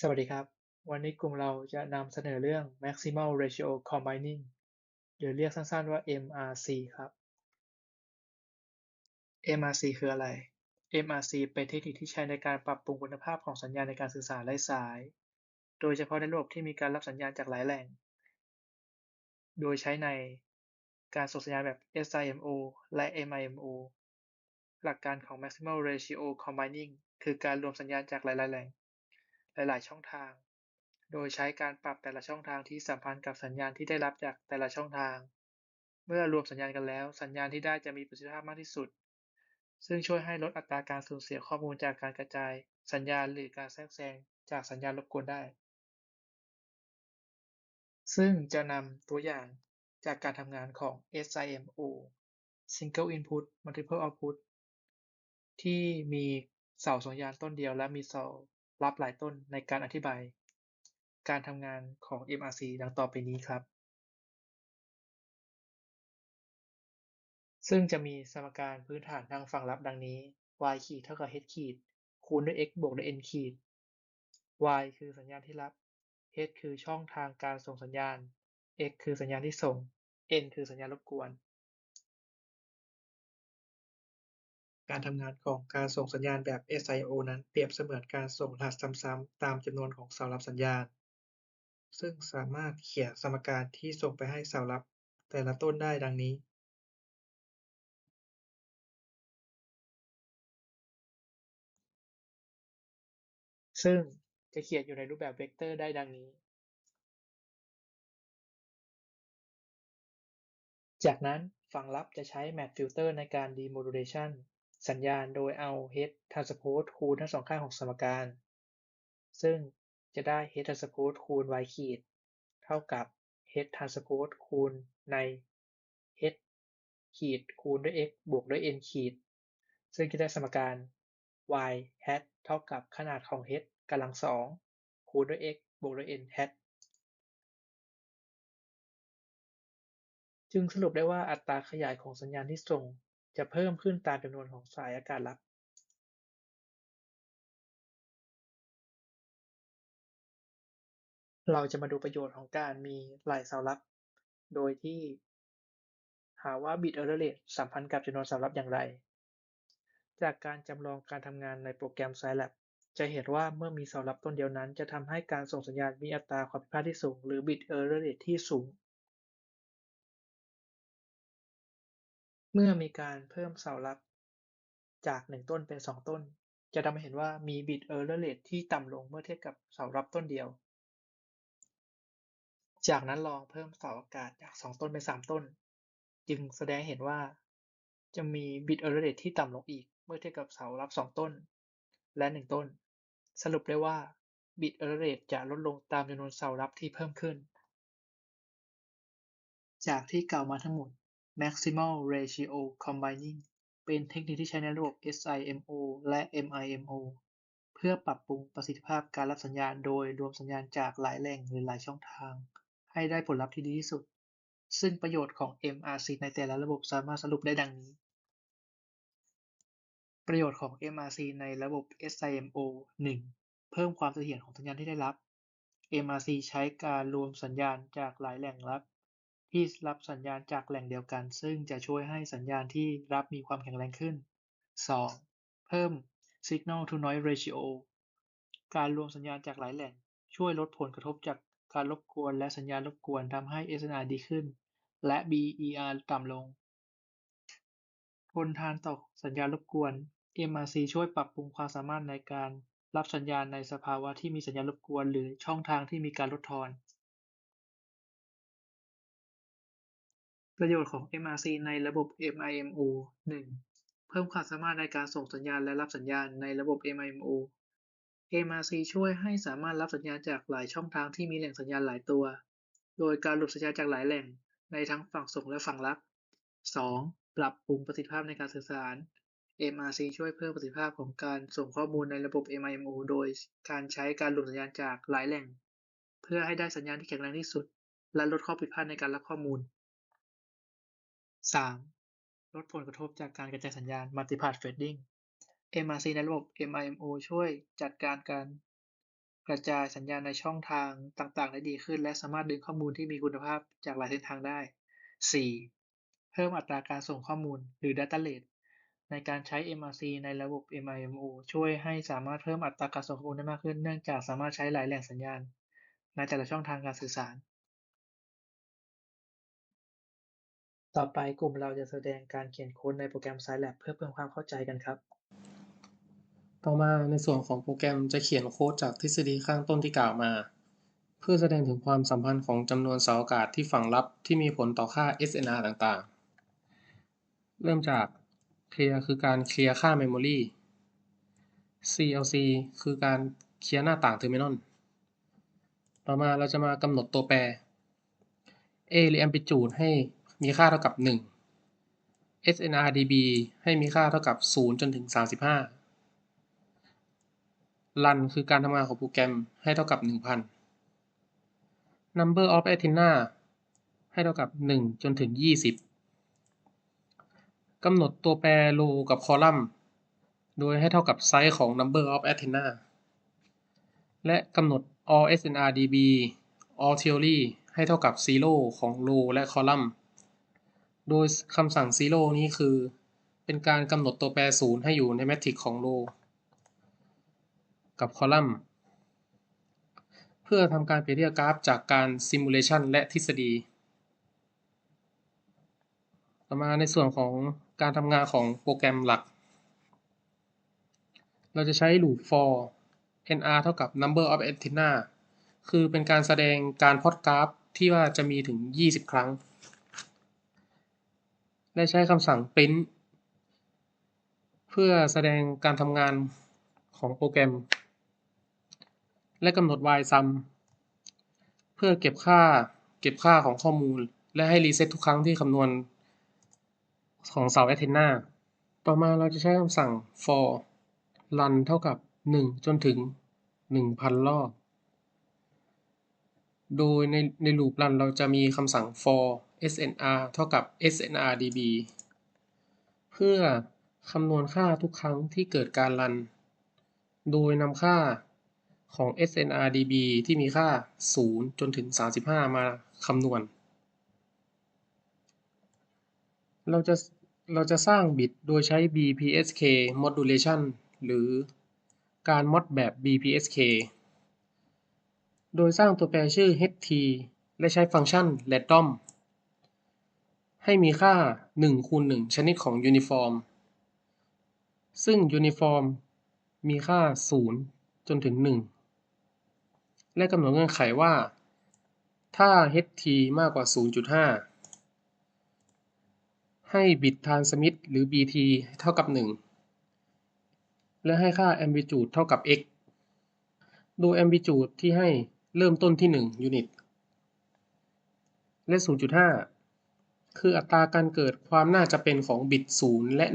สวัสดีครับ วันนี้กลุ่มเราจะนำเสนอเรื่อง Maximal Ratio Combining หรือเรียกสั้นๆว่า MRC ครับ MRC คืออะไร MRC เป็นเทคนิคที่ใช้ในการปรับปรุงคุณภาพของสัญญาณในการสื่อสารไร้สาย โดยเฉพาะในระบบที่มีการรับสัญญาณจากหลายแหล่ง โดยใช้ในการส่งสัญญาณแบบ SIMO และ MIMO หลักการของ Maximal Ratio Combining คือการรวมสัญญาณจากหลายๆแหล่ง หลาย ๆ ช่องทาง โดยใช้การปรับแต่ละช่องทางที่สัมพันธ์กับสัญญาณที่ได้รับจากแต่ละช่องทาง เมื่อรวมสัญญาณกันแล้ว สัญญาณที่ได้จะมีประสิทธิภาพมากที่สุด ซึ่งช่วยให้ลดอัตราการสูญเสียข้อมูลจากการกระจาย สัญญาณหรือการแทรกแซงจากสัญญาณรบกวนได้ ซึ่งจะนำตัวอย่างจากการทำงานของ SIMO Single Input Multiple Output ที่มีเสาสัญญาณต้นเดียวและมีเสา รับหลายต้นในการอธิบายการทำงานของ MRC ดังต่อไปนี้ครับ ซึ่งจะมีสมการพื้นฐานทางฝั่งรับดังนี้ y ขีดเท่ากับ h ขีดคูณด้วย x บวกด้วย n ขีด y คือสัญญาณที่รับ h คือช่องทางการส่งสัญญาณ x คือสัญญาณที่ส่ง n คือสัญญาณรบกวน การทำงานของการส่งสัญญาณแบบ SIO นั้นเปรียบเสมือนการส่งรหัสซ้ำๆ ตามจำนวนของเสารับสัญญาณ ซึ่งสามารถเขียนสมการที่ส่งไปให้เสารับแต่ละต้นได้ดังนี้ ซึ่งจะเขียนอยู่ในรูปแบบเวกเตอร์ได้ดังนี้ จากนั้นฝั่งรับจะใช้ Map Filter ในการ Demodulation สัญญาณโดยเอา Head Transpose คูณทั้งสองข้างของสมการ ซึ่งจะได้ Head Transpose คูณ y ขีด เท่ากับ Head Transpose คูณใน Head ขีดคูณด้วย x บวกด้วย n ขีด ซึ่งจะได้สมการ y hat เท่ากับขนาดของ Head กำลังสองคูณด้วย x บวกด้วย n hat จึงสรุปได้ว่าอัตราขยายของสัญญาณที่ส่ง จะเพิ่มขึ้นตามจำนวนของสายอากาศรับเราจะมาดูประโยชน์ของการมีหลายเสารับโดยที่หาว่า bit error rate สัมพันธ์กับจำนวนเสารับอย่างไร จากการจำลองการทำงานในโปรแกรม Scilab จะเห็นว่าเมื่อมีเสารับต้นเดียวนั้น จะทำให้การส่งสัญญาณมีอัตราความผิดพลาดที่สูง หรือ bit error rate ที่สูง เมื่อมีการเพิ่มเสารับจาก1ต้นเป็น2ต้น จะทำให้เห็นว่ามี bit error rate ที่ต่ำลงเมื่อเทียบกับเสารับต้นเดียว จากนั้นลองเพิ่มเสาอากาศจาก2ต้นเป็น3ต้น จึงแสดงเห็นว่าจะมี bit error rate ที่ต่ำลงอีก เมื่อเทียบกับเสารับ2ต้น และ1ต้น สรุปได้ว่า bit error rate จะลดลงตามจำนวนเสารับที่เพิ่มขึ้น จากที่กล่าวมาทั้งหมด Maximal Ratio Combining เป็นเทคนิคที่ใช้ในระบบ SIMO และ MIMO เพื่อปรับปรุงประสิทธิภาพการรับสัญญาณโดยรวมสัญญาณจากหลายแหล่งหรือหลายช่องทาง ให้ได้ผลลัพธ์ที่ดีที่สุด ซึ่งประโยชน์ของ MRC ในแต่ละระบบสามารถสรุปได้ดังนี้ ประโยชน์ของ MRC ในระบบ SIMO 1. เพิ่มความเสถียรของสัญญาณที่ได้รับ MRC ใช้การรวมสัญญาณจากหลายแหล่งรับ ที่รับสัญญาณจากแหล่งเดียวกัน ซึ่งจะช่วยให้สัญญาณที่รับมีความแข็งแรงขึ้น 2. เพิ่ม Signal to Noise Ratio การรวมสัญญาณจากหลายแหล่ง ช่วยลดผลกระทบจากการรบกวนและสัญญาณรบกวนทำให้ SNR ดีขึ้น และ BER ต่ำลง ทนทานต่อสัญญาณรบกวน MRC ช่วยปรับปรุงความสามารถในการรับสัญญาณในสภาวะที่มีสัญญาณรบกวน หรือช่องทางที่มีการลดทอน ประโยชน์ของ MRC ในระบบ MIMO 1. เพิ่มความสามารถในการส่งสัญญาณและรับสัญญาณในระบบ MIMO MRC ช่วยให้สามารถรับสัญญาณจากหลายช่องทางที่มีแหล่งสัญญาณหลายตัว โดยการรวมสัญญาณจากหลายแหล่งในทั้งฝั่งส่งและฝั่งรับ 2. ปรับปรุงประสิทธิภาพในการสื่อสาร MRC ช่วยเพิ่มประสิทธิภาพของการส่งข้อมูลในระบบ MIMO โดยการใช้การรวมสัญญาณจากหลายแหล่ง เพื่อให้ได้สัญญาณที่แข็งแรงที่สุด และลดข้อผิดพลาดในการรับข้อมูล 3. ลดผลกระทบจากการกระจายสัญญาณ Multipath Fading MRC ในระบบ MIMO ช่วยจัดการการกระจายสัญญาณในช่องทางต่างๆ ได้ดีขึ้น และสามารถดึงข้อมูลที่มีคุณภาพจากหลายเส้นทางได้ 4. เพิ่มอัตราการส่งข้อมูลหรือ Data Rate ในการใช้ MRC ในระบบ MIMO ช่วยให้สามารถเพิ่มอัตราการส่งข้อมูลได้มากขึ้น เนื่องจากสามารถใช้หลายแหล่งสัญญาณ ในแต่ละช่องทางการสื่อสาร ต่อไปกลุ่มเราจะแสดงการเขียนโค้ดในโปรแกรม Scilab เพื่อเพิ่มความเข้าใจกันครับ ต่อมาในส่วนของโปรแกรมจะเขียนโค้ดจากทฤษฎีข้างต้นที่กล่าวมา เพื่อแสดงถึงความสัมพันธ์ของจำนวนเสาอากาศที่ฝังลับที่มีผลต่อค่า SNR ต่างๆ เริ่มจากเคลียร์คือการเคลียร์ค่า Memory CLC คือการเคลียร์หน้าต่าง Terminal ต่อมาเราจะมากำหนดตัวแปร A หรือ Amplitude ให้ มีค่าเท่ากับ 1 SNRDB ให้มีค่าเท่ากับ 0 จนถึง 35 run คือการทำงานของโปรแกรมให้เท่ากับ 1,000 number of antenna ให้เท่ากับ 1 จนถึง 20 กำหนดตัวแปร row กับ column โดยให้เท่ากับไซส์ของ number of antenna และกำหนด all SNRDB all theory ให้เท่ากับ zero ของ row และ column โดยคำสั่ง zero นี้คือ เป็นการกำหนดตัวแปรศูนย์ให้อยู่ในแมทริกของ row กับ column เพื่อทำการเปรียบเทียบกราฟจากการ simulation และทฤษฎี ต่อมาในส่วนของการทำงานของโปรแกรมหลัก เราจะใช้ loop for nr เท่ากับ number of antenna คือเป็นการแสดงการพอตกราฟที่ว่าจะมีถึง 20 ครั้ง และใช้คำสั่ง print เพื่อแสดงการทำงานของโปรแกรม และกำหนด while sum เพื่อเก็บค่าเก็บค่าของข้อมูล และให้รีเซ็ตทุกครั้งที่คำนวณของเสาแอนเทนนาต่อมาเราจะใช้คำสั่ง for run เท่ากับ 1 จนถึง 1,000 รอบ โดยในในลูปรันเราจะมีคำสั่ง for snr เท่ากับ snrdb เพื่อคำนวณค่าทุกครั้งที่เกิดการรัน โดยนำค่าของ snrdb ที่มีค่า 0 จนถึง 35 มาคำนวณ เราจะเราจะสร้างบิตโดยใช้ BPSK modulation หรือการมอดแบบ BPSK โดยสร้างตัวแปรชื่อ ht และใช้ฟังก์ชัน random ให้มีค่า1คูณ1ชนิดของ uniform ซึ่ง uniform มีค่า 0 จนถึง 1 และกำหนดเงื่อนไขว่า ถ้า ht มากกว่า 0.5 ให้บิต transmit หรือ bt เท่ากับ 1 และให้ค่า amplitude เท่ากับ x โดย amplitude ที่ให้เริ่มต้นที่ 1 ยูนิต และ 0.5 คืออัตราการเกิดความน่าจะเป็นของบิต 0 และ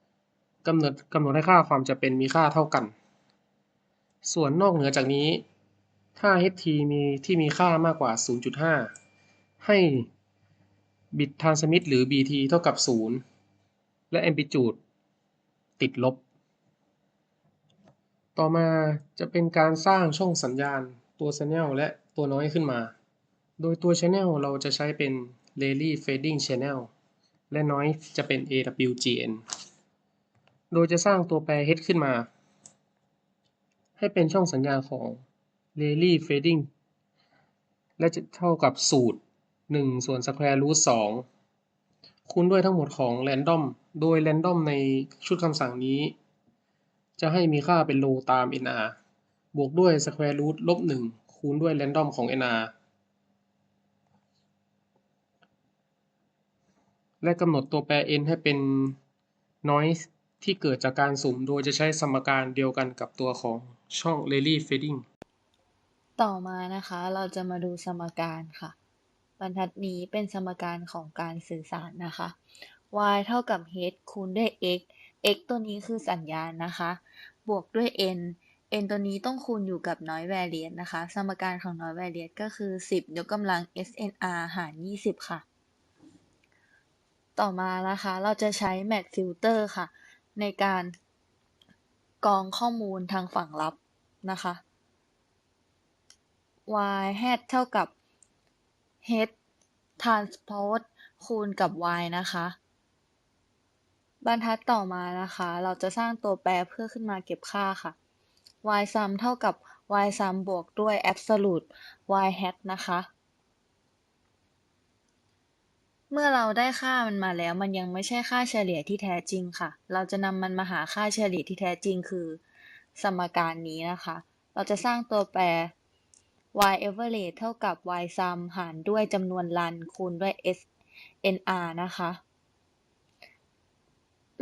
1กำหนดกำหนดให้ค่าความจะเป็นมีค่าเท่ากัน ส่วนนอกเหนือจากนี้ ถ้า ht มีที่มีค่ามากกว่า 0.5 ให้บิต transmit หรือ bt เท่ากับ 0 และ amplitude ติดลบ ต่อมาจะเป็นการสร้างช่องสัญญาณตัว channel และตัวน้อยขึ้นมา โดยตัว channel เราจะใช้เป็น Rayleigh Fading Channel และ noise จะเป็น AWGN โดยจะสร้างตัวแปร h ขึ้นมา ให้เป็นช่องสัญญาณของ Rayleigh Fading และจะเท่ากับสูตร 1 ส่วน square root 2 คูณด้วยทั้งหมดของ random โดย random ในชุดคำสั่งนี้ จะให้มีค่าเป็น row ตาม nr บวกด้วย square root ลบ 1 คูณด้วย random ของ nr และกำหนดตัวแปร n ให้เป็น noise ที่เกิดจากการสุ่มโดยจะใช้สมการเดียวกันกับตัวของช่อง Rayleigh Fading ต่อมานะคะเราจะมาดูสมการค่ะ บรรทัดนี้เป็นสมการของการสื่อสารนะคะ y เท่ากับ h คูณด้วย x x ตัวนี้คือสัญญาณนะคะ บวกด้วย n n ตัวนี้ต้องคูณอยู่กับ noise variance นะคะ สมการของ noise variance ก็คือ 10 ยกกำลัง snr หาร 20 ค่ะ ต่อมานะคะ เราจะใช้ match filter ค่ะ ในการกรองข้อมูลทางฝั่งลับนะคะ y hat เท่ากับ h transpose คูณกับ y นะคะ บรรทัดต่อมานะคะ เราจะสร้างตัวแปรเพื่อขึ้นมาเก็บค่าค่ะ y sum เท่ากับ y sum บวกด้วย absolute y hat นะคะ เมื่อเราได้ค่ามันมาแล้ว มันยังไม่ใช่ค่าเฉลี่ยที่แท้จริงค่ะ เราจะนำมันมาหาค่าเฉลี่ยที่แท้จริงคือ สมการนี้นะคะ เราจะสร้างตัวแปร y average เท่ากับ y sum หารด้วยจำนวนรันคูณด้วย snr นะคะ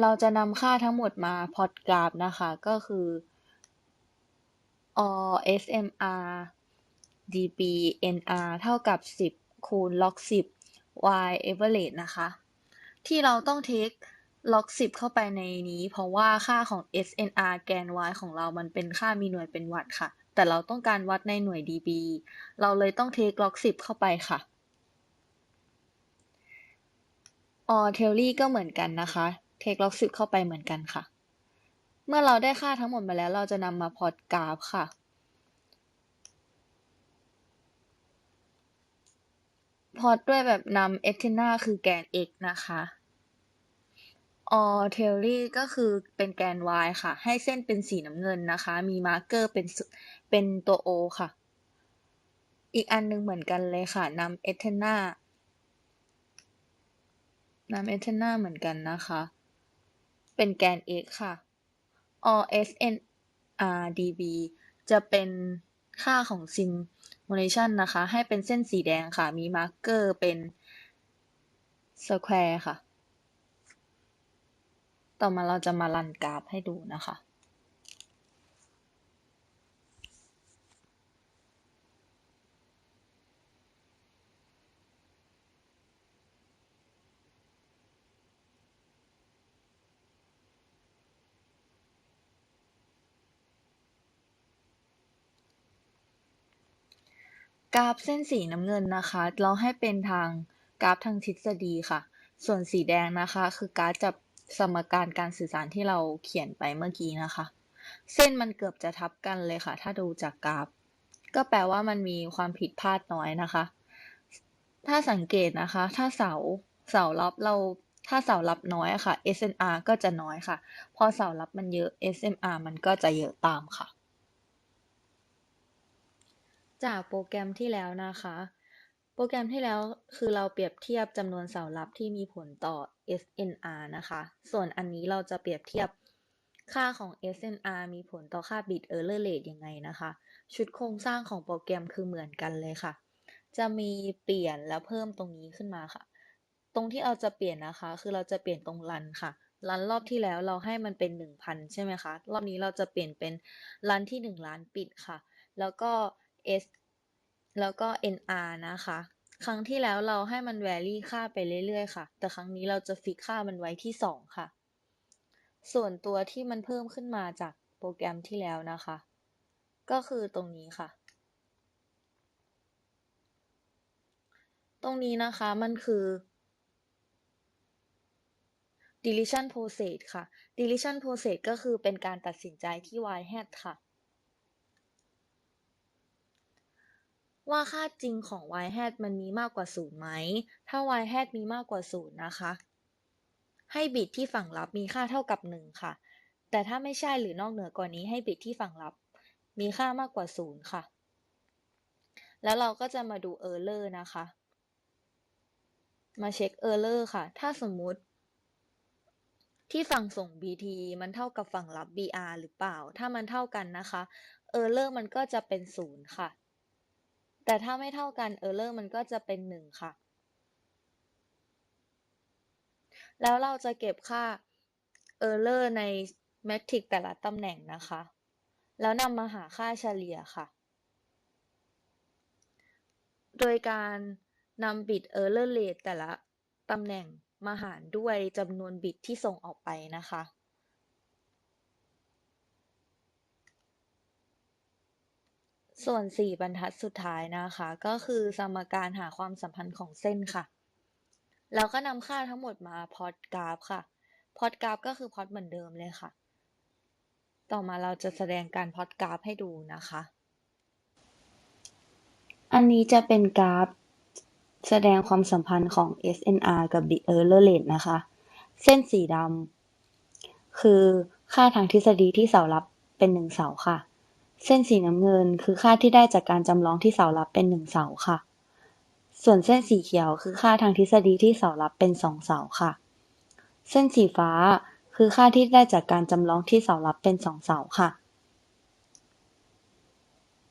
เราจะนำค่าทั้งหมดมาพอตกราฟนะคะ ก็คือ all smr db nr เท่ากับ 10 คูณ log 10 y average นะคะ ที่เราต้องเทค log 10 เข้าไปในนี้ เพราะว่าค่าของ snr แกน y ของเรามันเป็นค่ามีหน่วยเป็นวัตต์ค่ะ แต่เราต้องการวัดในหน่วย dB เราเลยต้องเทค log 10 เข้าไปค่ะ all theory ก็เหมือนกันนะคะ เทค log 10 เข้าไปเหมือนกันค่ะ เมื่อเราได้ค่าทั้งหมดมาแล้วเราจะนำมาพอตกราฟค่ะ พอตด้วยแบบนำ e t e n a คือแกน x นะคะ all theory ก็คือเป็นแกน y ค่ะ ให้เส้นเป็นสีน้ำเงินนะคะ มีมาร์กเกอร์เป็นเป็นตัว o ค่ะ อีกอันหนึงเหมือนกันเลยค่ะนำ e t e n a นำ e t e n a เหมือนกันนะคะ เป็นแกน x ค่ะ all snr db จะเป็นค่าของ simulation นะคะ ให้เป็นเส้นสีแดงค่ะ มีมาร์กเกอร์เป็น square ค่ะ ต่อมาเราจะมารันกราฟให้ดูนะคะ กราฟเส้นสีน้ำเงินนะคะ เราให้เป็นทางกราฟทางทฤษฎีค่ะ ส่วนสีแดงนะคะ คือกราฟจับสมการการสื่อสารที่เราเขียนไปเมื่อกี้นะคะ เส้นมันเกือบจะทับกันเลยค่ะ ถ้าดูจากกราฟ ก็แปลว่ามันมีความผิดพลาดน้อยนะคะ ถ้าสังเกตนะคะ ถ้าเสาเสารับเราถ้าเสารับน้อยค่ะ SNR ก็จะน้อยค่ะ พอเสารับมันเยอะ SMR มันก็จะเยอะตามค่ะ จากโปรแกรมที่แล้วนะคะ โปรแกรมที่แล้วคือเราเปรียบเทียบจำนวนเสารับที่มีผลต่อ SNR นะคะ ส่วนอันนี้เราจะเปรียบเทียบค่าของ SNR มีผลต่อค่า bit error rate ยังไงนะคะ ชุดโครงสร้างของโปรแกรมคือเหมือนกันเลยค่ะ จะมีเปลี่ยนแล้วเพิ่มตรงนี้ขึ้นมาค่ะ ตรงที่เราจะเปลี่ยนนะคะ คือเราจะเปลี่ยนตรงรันค่ะรันรอบที่แล้วเราให้มันเป็น 1,000 ใช่ไหมคะ รอบนี้เราจะเปลี่ยนเป็นรันที่ 1 ล้านปิดค่ะ แล้วก็ S แล้วก็ NR นะคะ ครั้งที่แล้วเราให้มัน vary ค่าไปเรื่อยๆ ค่ะ แต่ครั้งนี้เราจะฟิกค่ามันไว้ที่ 2 ค่ะ ส่วนตัวที่มันเพิ่มขึ้นมาจากโปรแกรมที่แล้วนะคะ ก็คือตรงนี้ค่ะ ตรงนี้นะคะมันคือ deletion process ค่ะ deletion process ก็คือเป็นการตัดสินใจที่ y hat ค่ะ ว่าค่าจริงของ y hat มันมีมากกว่า0ไหม ถ้า y hat มีมากกว่า0นย์นะคะ ให้บิตที่ฝั่งรับมีค่าเท่ากับ1ค่ะ แต่ถ้าไม่ใช่หรือนอกเหนือกว่านี้ให้บิตที่ฝั่งรับ มีค่ามากกว่า0ค่ะ แล้วเราก็จะมาดู error นะคะ มาเช็ค error ค่ะ ถ้าสมมุติที่ฝั่งส่ง BT มันเท่ากับฝั่งรับ BR หรือเปล่า ถ้ามันเท่ากันนะคะ error มันก็จะเป็น 0 ค่ะ แต่ถ้าไม่เท่ากัน error มันก็จะเป็น 1 ค่ะ แล้วเราจะเก็บค่า error ใน matrix แต่ละตำแหน่งนะคะ แล้วนำมาหาค่าเฉลี่ยค่ะ โดยการนำบิต error rate แต่ละตำแหน่งมาหารด้วยจำนวนบิตที่ส่งออกไปนะคะ ส่วน4บรรทัดสุดท้ายนะคะ ก็คือสมการหาความสัมพันธ์ของเส้นค่ะแล้วก็นำค่าทั้งหมดมาพอตกราฟค่ะ พอตกราฟก็คือพอตเหมือนเดิมเลยค่ะ ต่อมาเราจะแสดงการพอตกราฟให้ดูนะคะ อันนี้จะเป็นกราฟแสดงความสัมพันธ์ของ SNR กับ Bit Error Rate นะคะ เส้นสีดำคือค่าทางทฤษฎีที่เสารับเป็นหนึ่งเสาค่ะ เส้นสีน้ำเงินคือค่าที่ได้จากการจำลองที่เสารับเป็นหนึ่งเสาค่ะ ส่วนเส้นสีเขียวคือค่าทางทฤษฎีที่เสารับเป็นสองเสาค่ะ เส้นสีฟ้าคือค่าที่ได้จากการจำลองที่เสารับเป็นสองเสาค่ะ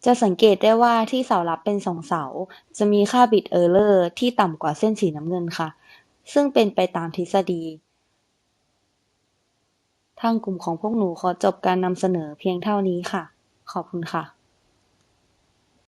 จะสังเกตได้ว่าที่เสารับเป็นสองเสา จะมีค่า bit error ที่ต่ำกว่าเส้นสีน้ำเงินค่ะ ซึ่งเป็นไปตามทฤษฎีทางกลุ่มของพวกหนูขอจบการนำเสนอเพียงเท่านี้ค่ะ ขอบคุณค่ะ